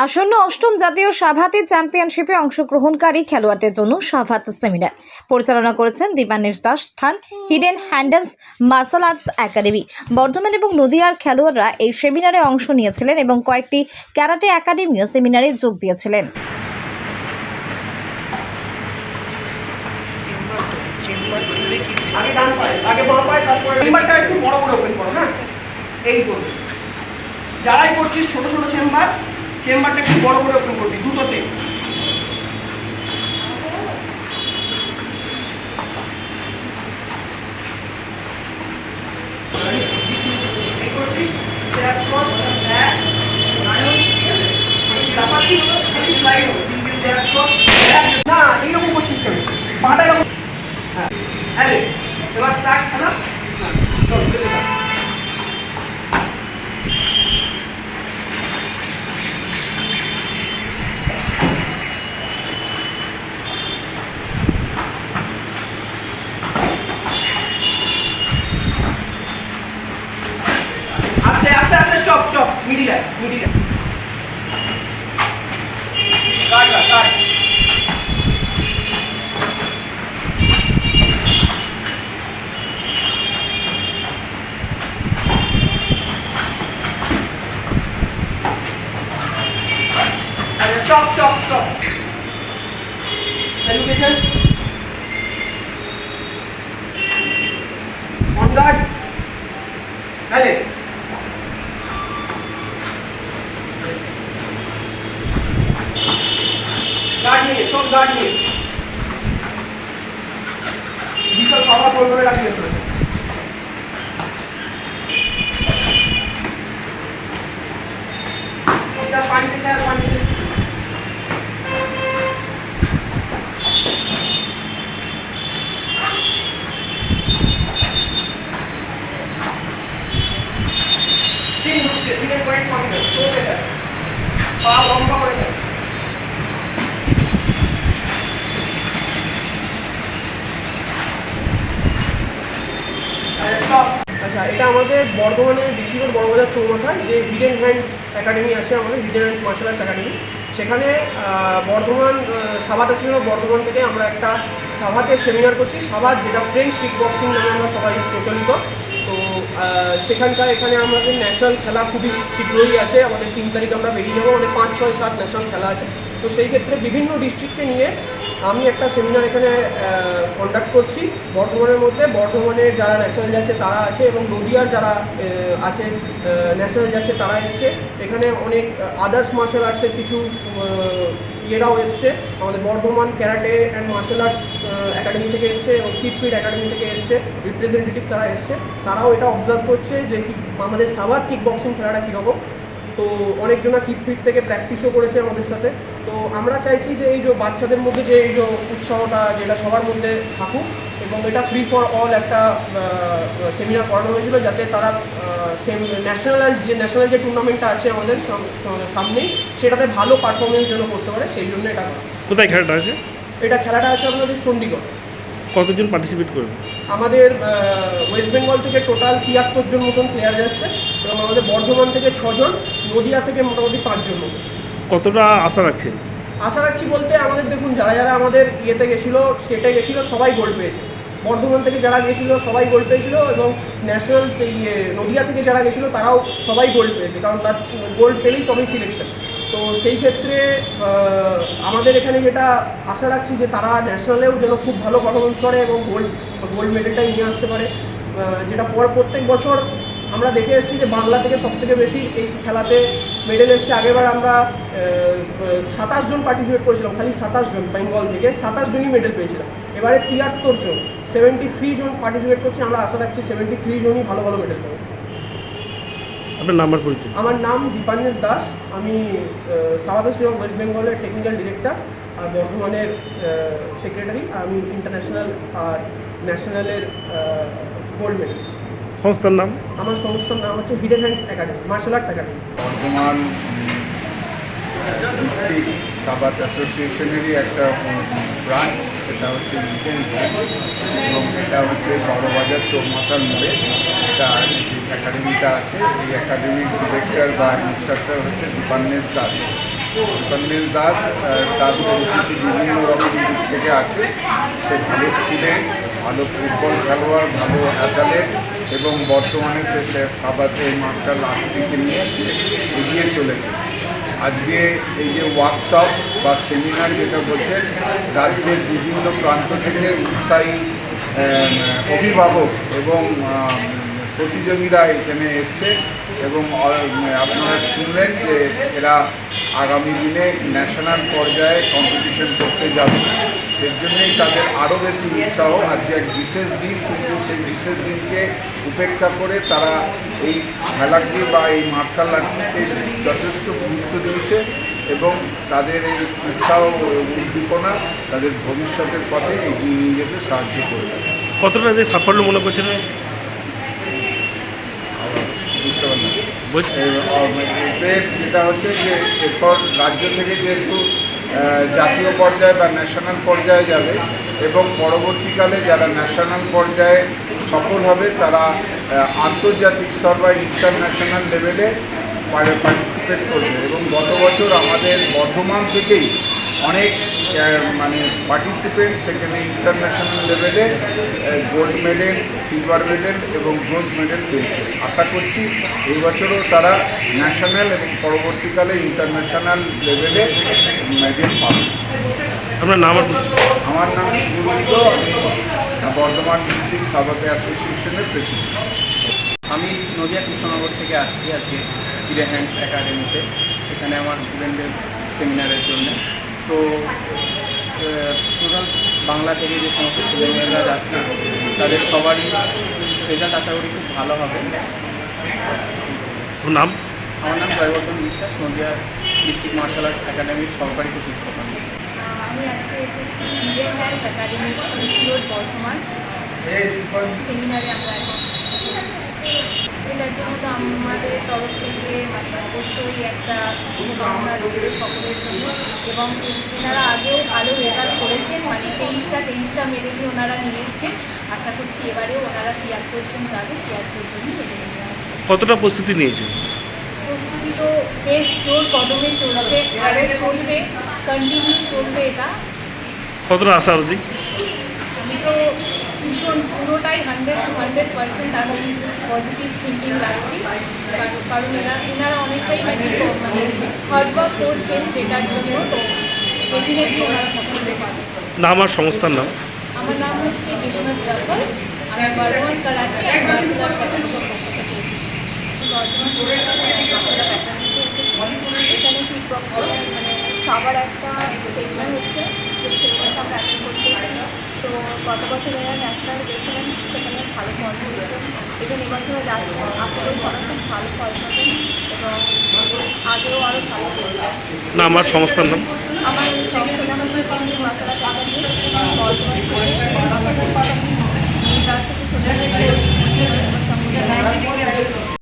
আসন্ন অষ্টম জাতীয় সাভাতে চ্যাম্পিয়নশিপে অংশগ্রহণকারী খেলোয়াড়দের জন্য সাভাত সেমিনার। পরিচালনা করেছেন দীপান্বেশ দাস স্থান, hidden hands martial arts academy. Bardhaman এবং নদিয়ার খেলোয়াড়রা এই সেমিনারে অংশ নিয়েছিলেন এবং কয়েকটি ক্যারাটে একাডেমিও সেমিনারে যোগ দিয়েছিলেন। যারাই করছিস ছোট ছোট চেম্বার চেম্বারটা একটু বড় করে ওপেন করবি দুটোতে। মিডিলে মিডিলে কাট কাট কাট আচ্ছা স্টপ স্টপ স্টপ এডুকেশন বিশাল খাবার করে রাখিয়ে বিশাল পাঁচে খেয়াল পাঁচে সিন ঢুকছে সিনের পয়েন্ট দেয় পা লম্বা করে আচ্ছা এটা আমাদের বর্ধমানে বড় বড়বাজার চৌমাথায়, যে হিডেন হ্যান্ডস একাডেমি আছে আমাদের, hidden hands martial arts academy. সেখানে বর্ধমান সাভাত আছে বর্ধমান থেকে আমরা একটা সাভাতে সেমিনার করছি। সাভাত যেটা ফ্রেঞ্চ কিক বক্সিং নামে আমরা সবাই প্রচলিত। সেখানকার এখানে আমাদের ন্যাশনাল খেলা খুবই শীঘ্রই আছে আমাদের তিন তারিখ আমরা বেরিয়ে যাব। আমাদের পাঁচ, ছয়, সাত ন্যাশনাল খেলা আছে। তো সেই ক্ষেত্রে বিভিন্ন ডিস্ট্রিক্টকে নিয়ে আমি একটা সেমিনার এখানে কন্ডাক্ট করছি। বর্ধমানের মধ্যে। বর্ধমানে যারা ন্যাশনাল যাচ্ছে তারা আসে এবং নদিয়ার যারা আছে ন্যাশনাল যাচ্ছে তারা এসছে। এখানে অনেক আদার্স মার্শাল আর্টসের কিছু ইয়েরাও এসছে। আমাদের Bardhaman, karate and martial arts academy থেকে এসছে এবং কিটপিট একাডেমি থেকে এসছে। রিপ্রেজেন্টেটিভ তারা এসছে। তারাও এটা অবজার্ভ করছে যে আমাদের সাবার কিক বক্সিং খেলাটা কীরকম। তো অনেকজনা কিটপিট থেকে প্র্যাকটিসও করেছে আমাদের সাথে। তো আমরা চাইছি যে এই যে বাচ্চাদের মধ্যে যে এই যে উৎসাহটা যেটা সবার মধ্যে থাকুক এবং এটা ফ্রি ফর অল একটা সেমিনার করানো হয়েছিল যাতে তারা ন্যাশনাল যে ন্যাশনাল যে টুর্নামেন্টটা আছে আমাদের সামনেই সেটাতে ভালো পারফরমেন্স যেন করতে পারে সেই জন্য এটা করা। কোথায় খেলাটা আছে? এটা খেলাটা আছে আপনাদের চণ্ডীগড়। কতজন পার্টিসিপেট করবে? আমাদের ওয়েস্ট বেঙ্গল থেকে টোটাল তিয়াত্তর জন মতন প্লেয়ার যাচ্ছে এবং আমাদের বর্ধমান থেকে ছজন নদিয়া থেকে মোটামুটি পাঁচজন মতন। কতটা আশা রাখছেন? আশা রাখছি বলতে আমাদের দেখুন যারা যারা আমাদের ইয়েতে গেছিল স্টেটে গেছিল সবাই গোল্ড পেয়েছে। বর্ধমান থেকে যারা গেছিল, সবাই গোল্ড পেয়েছিল এবং ন্যাশনাল ইয়ে নদিয়া থেকে যারা গেছিল, তারাও সবাই গোল্ড পেয়েছে, কারণ তার গোল্ড পেলেই তবেই সিলেকশন তো সেই ক্ষেত্রে আমাদের এখানে যেটা আশা রাখছি যে তারা ন্যাশনালেও যেন খুব ভালো পারফরমেন্স করে এবং গোল্ড গোল্ড মেডেলটাই নিয়ে আসতে পারে। যেটা পর প্রত্যেক বছর আমরা দেখে এসেছি যে বাংলা থেকে সব থেকে বেশি এই খেলাতে মেডেল এসছে। আগেরবার আমরা সাতাশ জন পার্টিসিপেট করেছিলাম খালি সাতাশ জন বেঙ্গল থেকে সাতাশ জনই মেডেল পেয়েছিলাম। এবারে তিয়াত্তর জন সেভেন্টি থ্রি জন পার্টিসিপেট করছে আমরা আশা রাখছি সেভেন্টি থ্রি জনই ভালো ভালো মেডেল পাবো। আপনার নাম্বার পরিচয়? আমার নাম দীপাঞ্জেশ দাস আমি সারাদা শিবম ওয়েস্ট বেঙ্গলের টেকনিক্যাল ডিরেক্টর আর বর্ধমানের সেক্রেটারি আমি ইন্টারন্যাশনাল আর ন্যাশনালের গোল্ড মেডেলিস্ট সংস্থার নাম? আমার সংস্থার নাম হচ্ছে hidden hands academy martial arts academy. Bardhaman district savate অ্যাসোসিয়েশনেরই একটা ব্রাঞ্চ সেটা হচ্ছে ইন্ডিয়ান এবং এটা হচ্ছে বড়বাজার চৌমাথার মোড়ে এটা যে একাডেমিটা আছে। এই একাডেমির ডিরেক্টর বা ইনস্ট্রাক্টর হচ্ছে দীপান্বেশ দাস। সন্দেশ দাস তার পরিচিতি বিভিন্ন রকম দিক থেকে আছে। সে ভালো স্টুডেন্ট ভালো ফুটবল খেলোয়াড় ভালো অ্যাথলেট এবং বর্তমানে সে সে সাবাতে মার্শাল আর্টটিকে নিয়ে সে এগিয়ে চলেছে। আজকে এই যে ওয়ার্কশপ বা সেমিনার যেটা করছে রাজ্যের বিভিন্ন প্রান্ত থেকে উৎসাহী অভিভাবক এবং প্রতিযোগীরা এখানে এসছে। এবং আপনারা শুনলেন যে এরা আগামী দিনে ন্যাশনাল পর্যায়ে কম্পিটিশন করতে যাবে। সেই জন্যই তাদের আরও বেশি উৎসাহ। আজকে এক বিশেষ দিন, কিন্তু সেই বিশেষ দিনকে উপেক্ষা করে তারা এই খেলাকে বা এই মার্শাল আর্টকে যথেষ্ট গুরুত্ব দিয়েছে এবং তাদের এই উৎসাহ উদ্দীপনা তাদের ভবিষ্যতের পথে এগিয়ে নিয়ে যেতে সাহায্য করবে। কতটা সাফল্য মনে করছেন? বুঝতে পারলাম। এদের যেটা হচ্ছে যে এরপর রাজ্য থেকে যেহেতু জাতীয় পর্যায়ে বা ন্যাশনাল পর্যায়ে যাবে এবং পরবর্তীকালে যারা ন্যাশনাল পর্যায়ে সফল হবে তারা আন্তর্জাতিক স্তর বা ইন্টারন্যাশনাল লেভেলে পার্টিসিপেট করবে। এবং গত বছর আমাদের বর্ধমান থেকেই অনেক মানে পার্টিসিপেন্ট সেখানে ইন্টারন্যাশনাল লেভেলে গোল্ড মেডেল সিলভার মেডেল এবং ব্রোঞ্জ মেডেল পেয়েছে। আশা করছি এই বছরও তারা ন্যাশনাল এবং পরবর্তীকালে ইন্টারন্যাশনাল লেভেলে মেডেল পাবে। আপনার নাম আমার নাম সুগুরুদ্দ আমি বর্ধমান ডিস্ট্রিক্ট সাবাতে অ্যাসোসিয়েশনের প্রেসিডেন্ট আমি নদিয়া কৃষ্ণনগর থেকে আসছি আজকে হিরে হ্যান্ডস একাডেমিতে এখানে আমার স্টুডেন্টদের সেমিনারের জন্য। তো টোটাল বাংলা থেকে যে সমস্ত ছেলেমেয়েরা যাচ্ছে তাদের সবারই রেজাল্ট আশা করি খুব ভালো হবে। নাম? আমার নাম জয়বর্ধন বিশ্বাস নদিয়া ডিস্ট্রিক্ট মার্শাল আর্ট একাডেমির সহকারী প্রশিক্ষক। আমি আমি আজকে এসেছি ইন্ডিয়ান একাডেমি বর্ধমান। সেমিনারে আমরা এখন। এটার জন্য তো আমাদের তরফ থেকে মানে অবশ্যই একটা শুভকামনা রইল সকলের জন্য। এবং এনারা আগেও ভালো রেজাল্ট করেছেন মানে তেইশটা তেইশটা মেডেলই ওনারা নিয়ে এসছেন। আশা করছি এবারেও ওনারা তিয়াত্তর জন যাবে তিয়াত্তর জনই মেডেল নিয়ে আসবে। কতটা প্রস্তুতি নিয়েছেন? প্রস্তুতি তো বেশ জোর কদমে চলছে আরও চলবে কন্টিনিউ চলবে এটা। কতটা আশা আমি তো ভীষণ পুরোটাই হান্ড্রেড টু হান্ড্রেড পার্সেন্ট আমি পজিটিভ থিঙ্কিং রাখছি। কারণ এরা এনারা অনেকটাই বেশি মানে হার্ডওয়ার্ক করছেন যেটার জন্য তো ডেফিনেটলি ওনারা সাফল্য পাবেন নাম আর সংস্থার নাম? আমার নাম হচ্ছে বিশ্বনাথ জাফর। আমি বর্ধমান করাচি আর মার্শাল আর্টস একাডেমির পক্ষ থেকে এসেছি বর্ধমান বাঁকুড়া প্যাটার্নিতে এসেছি এখানে কিক বক্সিং মানে সবার একটা সেমিনার হচ্ছে সেই সেমিনারটা আমরা অ্যাটেন্ড করতে এসেছি তো গত বছর এরা ন্যাশনাল গেছিলেন সেখানে ভালো ফল করেছেন এবং এবছরে যাচ্ছেন আশা করি সবাই খুব ভালো ফল পাবেন এবং আগেও আরও ভালো করবেন না আমার সংস্থার নাম? আমার সংস্থার নাম হচ্ছে কেন্দ্রীয় মশলা বর্ধমান এটা হচ্ছে সোনালী